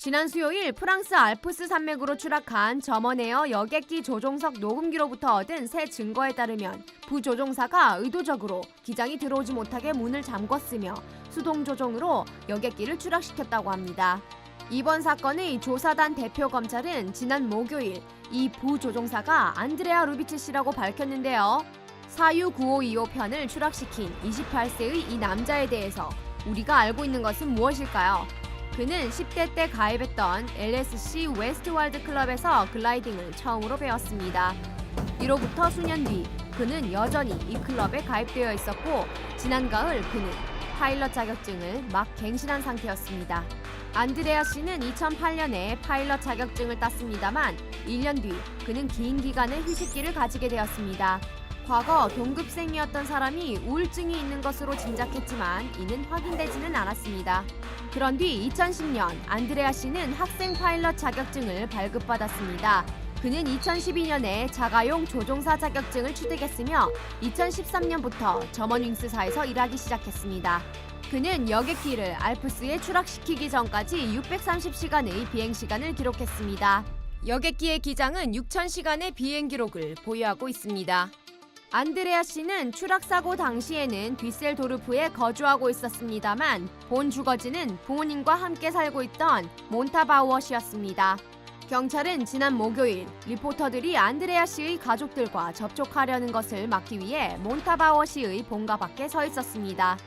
지난 수요일 프랑스 알프스 산맥으로 추락한 점원에어 여객기 조종석 녹음기로부터 얻은 새 증거에 따르면 부조종사가 의도적으로 기장이 들어오지 못하게 문을 잠궜으며 수동 조종으로 여객기를 추락시켰다고 합니다. 이번 사건의 조사단 대표 검찰은 지난 목요일 이 부조종사가 안드레아 루비츠 씨라고 밝혔는데요. 사유 9525 편을 추락시킨 28세의 이 남자에 대해서 우리가 알고 있는 것은 무엇일까요? 그는 10대 때 가입했던 LSC 웨스트월드 클럽에서 글라이딩을 처음으로 배웠습니다. 이로부터 수년 뒤 그는 여전히 이 클럽에 가입되어 있었고 지난 가을 그는 파일럿 자격증을 막 갱신한 상태였습니다. 안드레아 씨는 2008년에 파일럿 자격증을 땄습니다만 1년 뒤 그는 긴 기간의 휴식기를 가지게 되었습니다. 과거 동급생이었던 사람이 우울증이 있는 것으로 짐작했지만 이는 확인되지는 않았습니다. 그런 뒤 2010년 안드레아 씨는 학생 파일럿 자격증을 발급받았습니다. 그는 2012년에 자가용 조종사 자격증을 취득했으며 2013년부터 점원윙스사에서 일하기 시작했습니다. 그는 여객기를 알프스에 추락시키기 전까지 630시간의 비행 시간을 기록했습니다. 여객기의 기장은 6,000시간의 비행 기록을 보유하고 있습니다. 안드레아 씨는 추락 사고 당시에는 뒤셀도르프에 거주하고 있었습니다만 본 주거지는 부모님과 함께 살고 있던 몬타바우어 씨였습니다. 경찰은 지난 목요일 리포터들이 안드레아 씨의 가족들과 접촉하려는 것을 막기 위해 몬타바워 씨의 본가 밖에 서 있었습니다.